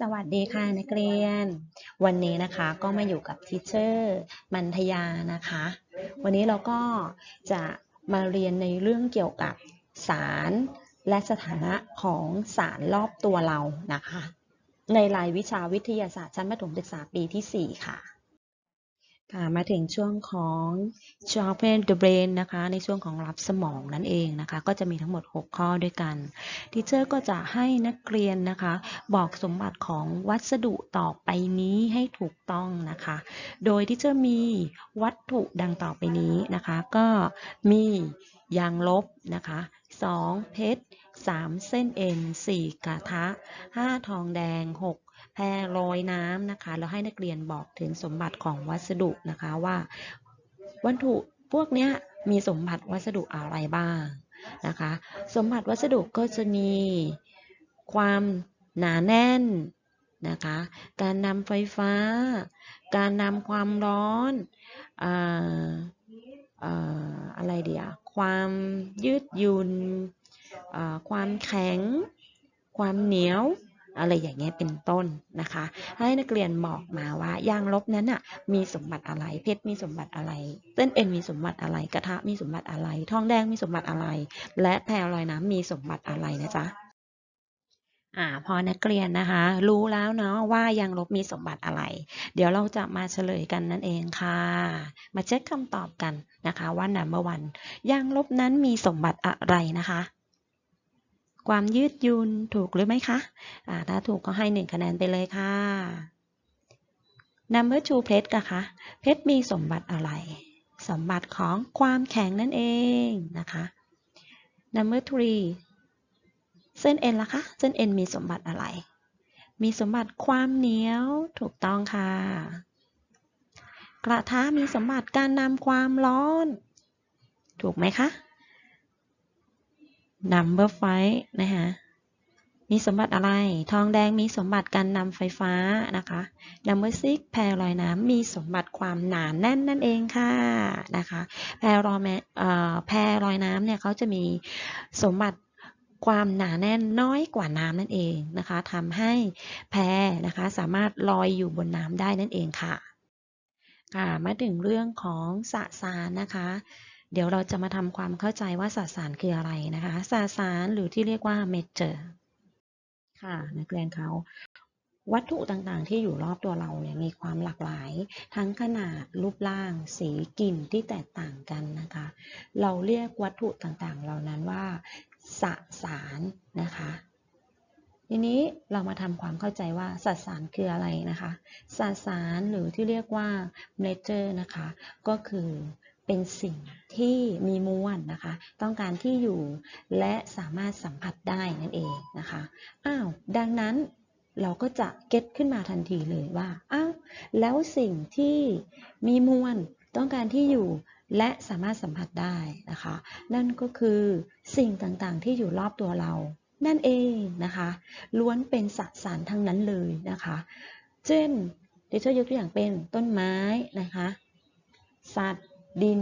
สวัสดีค่ะนักเรียน วันนี้นะคะก็มาอยู่กับทิเชอร์มันทยานะคะ วันนี้เราก็จะมาเรียนในเรื่องเกี่ยวกับสารและสถานะของสารรอบตัวเรานะคะ ในรายวิชาวิทยาศาสตร์ชั้นประถมศึกษาปีที่ 4 ค่ะ ค่ะมาถึงช่วงของ sharpen the brain นะคะ ในช่วงของรับสมองนั่นเองนะคะ ก็จะมีทั้งหมด 6 ข้อด้วยกันทีเชอร์ก็จะให้นักเรียนนะคะ บอกสมบัติของวัสดุต่อไปนี้ให้ถูกต้องนะคะ โดยที่จะมีวัตถุดังต่อไปนี้นะคะ ก็มียางลบนะคะ2เพชร3เส้นเอ็น4กระทะ5ทองแดง 6 แพรลอยน้ำนะคะ แล้วให้นักเรียนบอกถึงสมบัติของวัสดุนะคะว่า วัตถุพวกเนี้ยมีสมบัติวัสดุอะไรบ้างนะคะ สมบัติวัสดุก็จะมีความหนาแน่นนะคะ การนำไฟฟ้า การนำความร้อนอ่าอ่าอะไรเดียวความยืดหยุ่นอ่าความแข็ง ความเหนียว อะไรอย่างเงี้ยเป็นต้นนะคะ ให้นักเรียนบอกมาว่ายางลบนั้นน่ะมีสมบัติอะไรเพชรมีสมบัติอะไรเส้นเอ็นมีสมบัติอะไรกระทะมีสมบัติอะไร ทองแดงมีสมบัติอะไร และแพรลอยน้ำมีสมบัติอะไรนะจ๊ะอ่าพอนักเรียนนะคะ รู้แล้วเนาะว่ายางลบมีสมบัติอะไร เดี๋ยวเราจะมาเฉลยกันนั่นเองค่ะ มาเช็คคำตอบกันนะคะว่า number one ยางลบนั้นมีสมบัติอะไรนะคะ ความยืดยุนถูกหรือไม่คะอ่าถ้าถูกก็ให้หนึ่งคะแนนไปเลยค่ะ number two เพชรนะคะ เพชรมีสมบัติอะไร สมบัติของความแข็งนั่นเองนะคะ number three เส้นเอ็นล่ะคะ เส้นเอ็นมีสมบัติอะไร มีสมบัติความเหนียว ถูกต้องค่ะ กระทะมีสมบัติการนำความร้อน ถูกไหมคะ number five นะคะมีสมบัติอะไร ทองแดงมีสมบัติการนำไฟฟ้านะคะ number six แพรลอยน้ำมีสมบัติความหนานแน่นนั่นเองค่ะนะคะ แพลลอยแม่แพรลอยน้ำเนี่ยเขาจะมีสมบัติความหนาแน่นน้อยกว่าน้ำนั่นเองนะคะทำให้แพนะคะสามารถลอยอยู่บนน้ำได้นั่นเองค่ะค่ะมาถึงเรื่องของสสารนะคะ เดี๋ยวเราจะมาทำความเข้าใจว่าสสารคืออะไรนะคะสสารหรือที่เรียกว่าเมเจอร์ค่ะนักเรียนเขาวัตถุต่างๆ ที่อยู่รอบตัวเราเนี่ยมีความหลากหลาย ทั้งขนาดรูปร่าง สีกลิ่นที่แตกต่างกันนะคะ เราเรียกวัตถุต่างๆ เหล่านั้นว่าสสารนะคะทีนี้เรามาทำความเข้าใจว่าสสารคืออะไรนะคะสสารหรือที่เรียกว่าเนเจอร์นะคะ ก็คือ เป็นสิ่งที่มีมวลนะคะ ต้องการที่อยู่และสามารถสัมผัสได้นั่นเองนะคะอ้าวดังนั้นเราก็จะเก็ตขึ้นมาทันทีเลยว่าอ้าวแล้วสิ่งที่มีมวลต้องการที่อยู่และสามารถสัมผัสได้นะคะ นั่นก็คือสิ่งต่างๆที่อยู่รอบตัวเรา นั่นเองนะคะล้วนเป็นสสารทั้งนั้นเลยนะคะ เช่นเดี๋ยวจะยกตัวอย่างเป็นต้นไม้นะคะ สัตว์ ดิน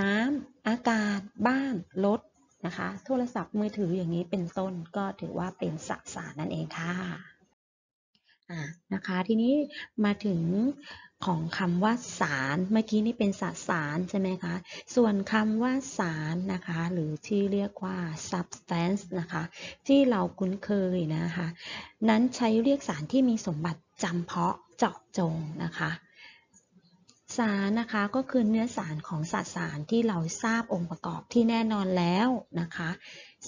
น้ำอากาศ บ้าน รถนะคะ โทรศัพท์มือถืออย่างนี้เป็นต้นก็ถือว่าเป็นสสารนั่นเองค่ะอ่านะคะ ทีนี้มาถึงของคำว่าสารเมื่อกี้นี่เป็นสสารใช่ไหมคะส่วนคำว่าสารนะคะ หรือที่เรียกว่า substance นะคะ ที่เราคุ้นเคยนะคะ นั้นใช้เรียกสารที่มีสมบัติจำเพาะเจาะจงนะคะ สารนะคะก็คือเนื้อสารของสสารที่เราทราบองค์ประกอบที่แน่นอนแล้วนะคะ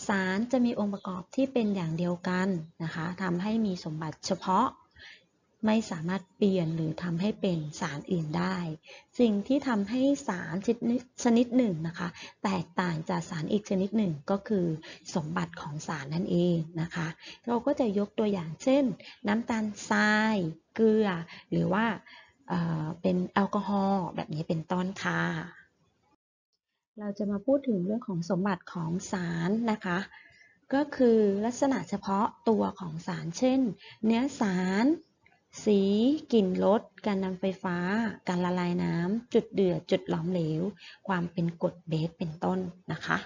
สารจะมีองค์ประกอบที่เป็นอย่างเดียวกันนะคะทำให้มีสมบัติเฉพาะ ไม่สามารถเปลี่ยนหรือทำให้เป็นสารอื่นได้ สิ่งที่ทำให้สารชนิดหนึ่งนะคะ แตกต่างจากสารอีกชนิดหนึ่งก็คือสมบัติของสารนั่นเองนะคะ เราก็จะยกตัวอย่างเช่น น้ำตาลทราย เกลือ หรือว่า เป็นแอลกอฮอล์แบบนี้เป็นต้นค่ะ เราจะมาพูดถึงเรื่องของสมบัติของสารนะคะ ก็คือลักษณะเฉพาะตัวของสาร เช่น เนื้อสาร สี กลิ่นรส การนำไฟฟ้า การละลายน้ำ จุดเดือด จุดหลอมเหลว ความเป็นกรดเบส เป็นต้นนะคะ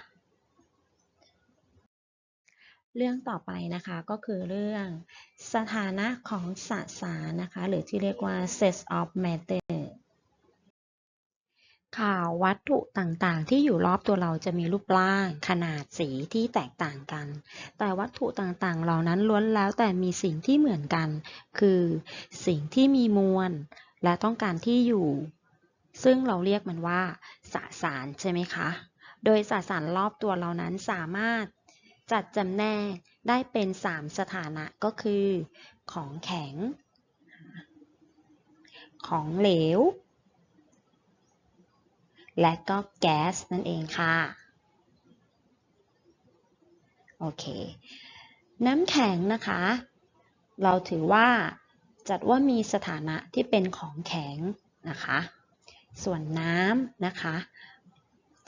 เรื่องต่อไปนะคะก็คือเรื่องสถานะของสสารนะคะ หรือที่เรียกว่า set of matter ข่าววัตถุต่างๆ ที่อยู่รอบตัวเราจะมีรูปร่าง ขนาดสีที่แตกต่างกัน แต่วัตถุต่างๆ เหล่านั้นล้วนแล้วแต่มีสิ่งที่เหมือนกัน คือสิ่งที่มีมวล และต้องการที่อยู่ ซึ่งเราเรียกมันว่าสสารใช่ไหมคะ โดยสสารรอบตัวเรานั้นสามารถ จัดจำแนกได้เป็น 3 สถานะก็คือ ของแข็ง ของเหลว และก็แก๊สนั่นเองค่ะ โอเค น้ำแข็งนะคะ เราถือว่าจัดว่ามีสถานะที่เป็นของแข็งนะคะ ส่วนน้ำนะคะ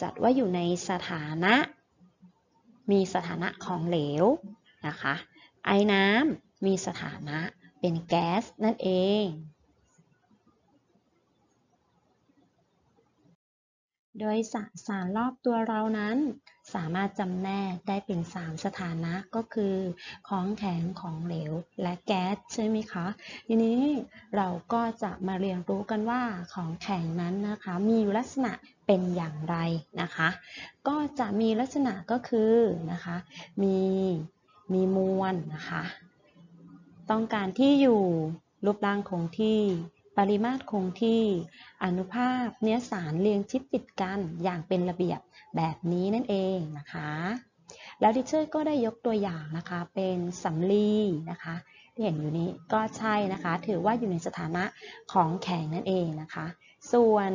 จัดว่าอยู่ในสถานะ มีสถานะของเหลวนะคะ ไอ้น้ำมีสถานะเป็นแก๊สนั่นเอง โดยสสารรอบตัวเรานั้นสามารถจำแนกได้เป็น 3 สถานะก็คือของแข็งของเหลวและแก๊สใช่ไหมคะทีนี้เราก็จะมาเรียนรู้กันว่าของแข็งนั้นนะคะ มีลักษณะ เป็นอย่างไรนะคะ ก็จะมีลักษณะก็คือนะคะ มีมีมวลนะคะ ต้องการที่อยู่รูปร่างคงที่ปริมาตรคงที่อนุภาคเนื้อสารเรียงชิดติดกันอย่างเป็นระเบียบแบบนี้นั่นเองนะคะ แล้วดิเชอร์ก็ได้ยกตัวอย่างนะคะเป็นสำลีนะคะที่เห็นอยู่นี้ก็ใช่นะคะ ถือว่าอยู่ในสถานะของแข็งนั่นเองนะคะ ส่วน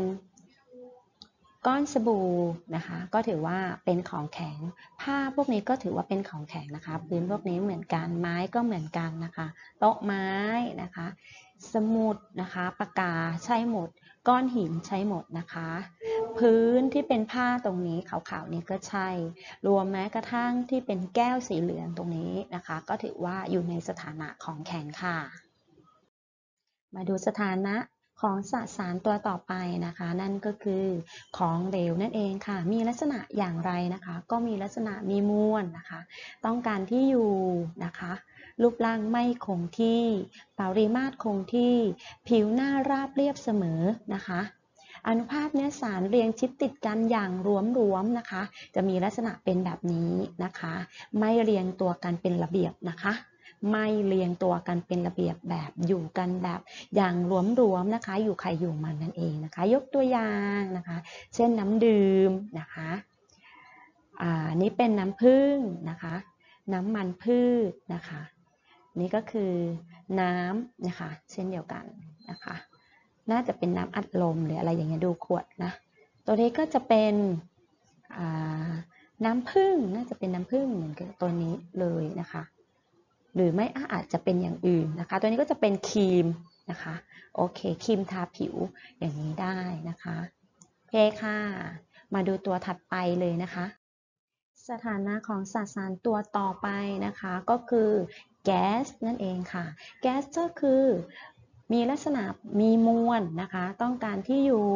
ก้อนสบู่นะคะก็ถือว่าเป็นของแข็ง ผ้าพวกนี้ก็ถือว่าเป็นของแข็งนะคะพื้นพวกนี้เหมือนกันไม้ก็เหมือนกันนะคะโต๊ะไม้นะคะ สมุดนะคะปากกาใช้หมด ก้อนหินใช้หมดนะคะ พื้นที่เป็นผ้าตรงนี้ขาวๆนี้ก็ใช่ รวมแม้กระทั่งที่เป็นแก้วสีเหลืองตรงนี้นะคะ ก็ถือว่าอยู่ในสถานะของแข็งค่ะ มาดูสถานะ ของสสารตัวต่อไปนะคะ นั่นก็คือของเหลวนั่นเองค่ะ มีลักษณะอย่างไรนะคะ ก็มีลักษณะมีมวลนะคะ ต้องการที่อยู่นะคะ รูปร่างไม่คงที่ปริมาตรคงที่ ผิวหน้าราบเรียบเสมอนะคะอนุภาคเนื้อสารเรียงชิดติดกันอย่างรวมๆนะคะ จะมีลักษณะเป็นแบบนี้นะคะ ไม่เรียงตัวกันเป็นระเบียบนะคะ ไม่เรียงตัวกันเป็นระเบียบแบบอยู่กันแบบอย่างรวมๆนะคะ อยู่ใครอยู่มันนั่นเองนะคะ ยกตัวอย่างนะคะ เช่นน้ำดื่มนะคะอ่านี่เป็นน้ำผึ้งนะคะ น้ำมันพืชนะคะ นี่ก็คือน้ำนะคะ เช่นเดียวกันนะคะ น่าจะเป็นน้ำอัดลมหรืออะไรอย่างเงี้ยดูขวดนะ ตัวนี้ก็จะเป็นน้ำผึ้งน่าจะเป็นน้ำผึ้งเหมือนกับตัวนี้เลยนะคะ หรือไม่อาจจะเป็นอย่างอื่นนะคะ ตัวนี้ก็จะเป็นครีมนะคะโอเคครีมทาผิวอย่างนี้ได้นะคะเคค่ะ มาดูตัวถัดไปเลยนะคะ สถานะของสสารตัวต่อไปนะคะ ก็คือแก๊สนั่นเองค่ะ แก๊สก็คือมีลักษณะมีมวลนะคะ ต้องการที่อยู่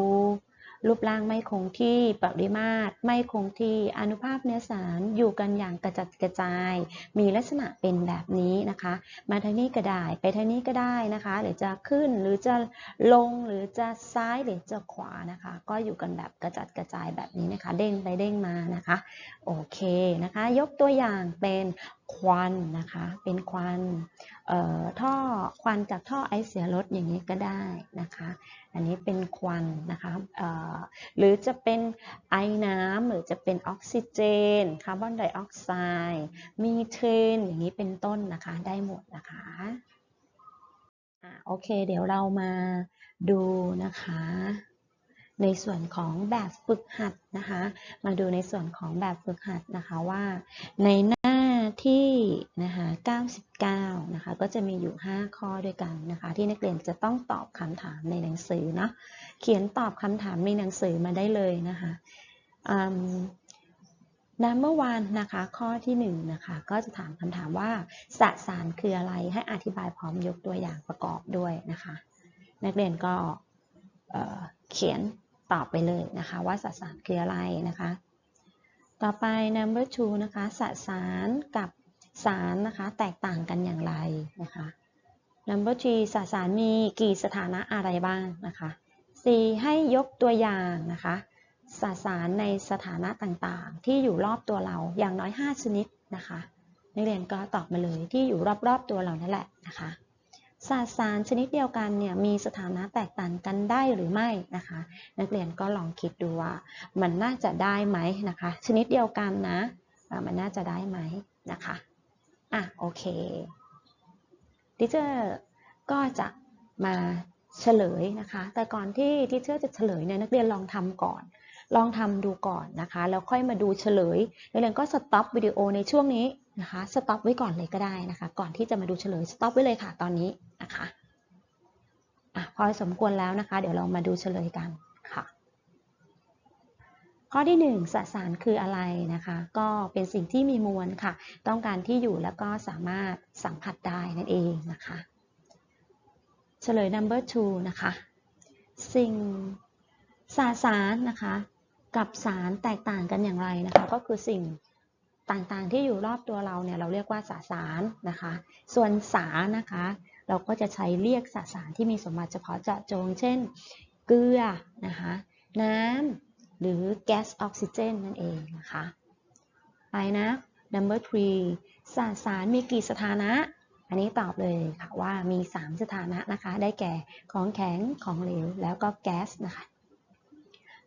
รูปร่างไม่คงที่ปริมาตร ไม่คงที่อนุภาคเนื้อสารอยู่กันอย่างกระจัดกระจาย มีลักษณะเป็นแบบนี้นะคะ มาทางนี้ก็ได้ไปทางนี้ก็ได้นะคะ หรือจะขึ้นหรือจะลงหรือจะซ้ายหรือจะขวานะคะ ก็อยู่กันแบบกระจัดกระจายแบบนี้นะคะ เด้งไปเด้งมานะคะโอเคนะคะ ยกตัวอย่างเป็นควันนะคะ เป็นควันเอ่อท่อควันจากท่อไอเสียรถอย่างนี้ก็ได้นะคะ อันนี้เป็นควันนะคะเอ่อหรือจะเป็นไอน้ำหรือจะเป็นออกซิเจนคาร์บอนไดออกไซด์มีเทนอย่างนี้เป็นต้นนะคะได้หมดนะคะอะโอเค เดี๋ยวเรามาดูนะคะในส่วนของแบบฝึกหัดนะคะ มาดูในส่วนของแบบฝึกหัดนะคะว่าใน ที่นะคะ99นะคะก็จะมีอยู่ 5 ข้อด้วยกันนะคะที่นักเรียนจะต้องตอบคำถามในหนังสือเนาะเขียนตอบคำถามในหนังสือมาได้เลยนะคะอืมเมื่อวานนะคะข้อที่หนึ่งนะคะก็จะถามคำถามว่าสสารคืออะไรให้อธิบายพร้อมยกตัวอย่างประกอบด้วยนะคะ นักเรียนก็เเขียนตอบไปเลยนะคะ ว่าสสารคืออะไรนะคะ ต่อไป number two นะคะ สสารกับสารนะคะ แตกต่างกันอย่างไรนะคะ number three สสารมีกี่สถานะอะไรบ้างนะคะ 4. ให้ยกตัวอย่างนะคะ สสารในสถานะต่างๆ ที่อยู่รอบตัวเราอย่างน้อย 5 ชนิดนะคะ นักเรียนก็ตอบมาเลยที่อยู่รอบๆตัวเรานั่นแหละนะคะ สสารชนิดเดียวกันเนี่ยมีสถานะแตกต่างกันได้หรือไม่นะคะ นักเรียนก็ลองคิดดูว่า มันน่าจะได้ไหมนะคะ ชนิดเดียวกันนะมันน่าจะได้ไหมนะคะอะโอเคดิเจอร์ก็จะมาเฉลยนะคะ แต่ก่อนที่ทิเชอร์จะเฉลยเนี่ยนักเรียนลองทำก่อนลองทำดูก่อนนะคะ แล้วค่อยมาดูเฉลยนักเรียนก็สต็อปวิดีโอในช่วงนี้ นะคะสต็อปไว้ก่อนเลยก็ได้นะคะ ก่อนที่จะมาดูเฉลยสต็อปไว้เลยค่ะ ตอนนี้นะคะอะพอสมควรแล้วนะคะ เดี๋ยวเรามาดูเฉลยกันค่ะ ข้อที่ 1 สสารคืออะไรนะคะ ก็เป็นสิ่งที่มีมวลค่ะ ต้องการที่อยู่แล้วก็สามารถสัมผัสได้นั่นเองนะคะ เฉลย number two นะคะ สิ่งสสารนะคะ กับสารแตกต่างกันอย่างไรนะคะ ก็คือสิ่ง ต่างๆ ที่อยู่รอบตัวเราเนี่ยเราเรียกว่าสาสารนะคะ ส่วนสารนะคะ เราก็จะใช้เรียกสสารที่มีสมบัติเฉพาะเจาะจง เช่น เกลือนะคะน้ำหรือแก๊สออกซิเจนนั่นเองนะคะ ไปนะ number three สสารมีกี่สถานะ อันนี้ตอบเลยค่ะว่ามี 3 สถานะนะคะ ได้แก่ของแข็งของเหลวแล้วก็แก๊สนะคะ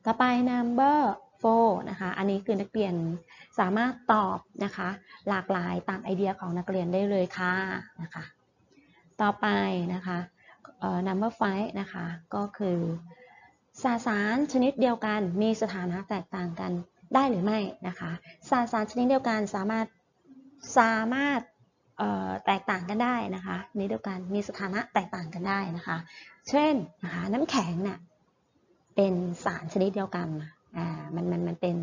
ต่อไป number four นะคะ อันนี้คือนักเรียนสามารถตอบนะคะ หลากหลายตามไอเดียของนักเรียนได้เลยค่ะนะคะ ต่อไปนะคะ number five นะคะ ก็คือสสารชนิดเดียวกันมีสถานะแตกต่างกันได้หรือไม่นะคะสสารชนิดเดียวกันสามารถสามารถแตกต่างกันได้นะคะชนิดเดียวกันมีสถานะแตกต่างกันได้นะคะ เช่นนะคะน้ำแข็งเนี่ยเป็นสารชนิดเดียวกัน อ่ามันมันมันเป็น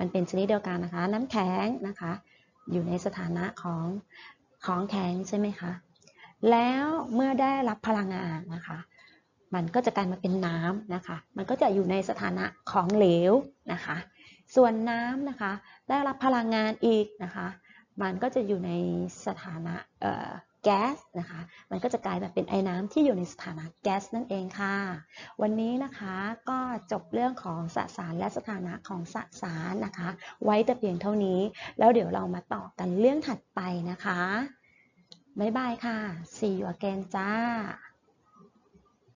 มันเป็นชนิดเดียวกันนะคะ น้ำแข็งนะคะ อยู่ในสถานะของของแข็งใช่ไหมคะแล้วเมื่อได้รับพลังงานนะคะ มันก็จะกลายมาเป็นน้ำนะคะ มันก็จะอยู่ในสถานะของเหลวนะคะ ส่วนน้ำนะคะ ได้รับพลังงานอีกนะคะ มันก็จะอยู่ในสถานะเอ่อ แก๊สนะคะ มันก็จะกลายแบบเป็นไอ้น้ำที่อยู่ในสถานะแก๊สนั่นเองค่ะ วันนี้นะคะก็จบเรื่องของสสารและสถานะของสสารนะคะ ไว้แต่เพียงเท่านี้ แล้วเดี๋ยวเรามาต่อกันเรื่องถัดไปนะคะ บ๊ายบายค่ะ see you again จ้า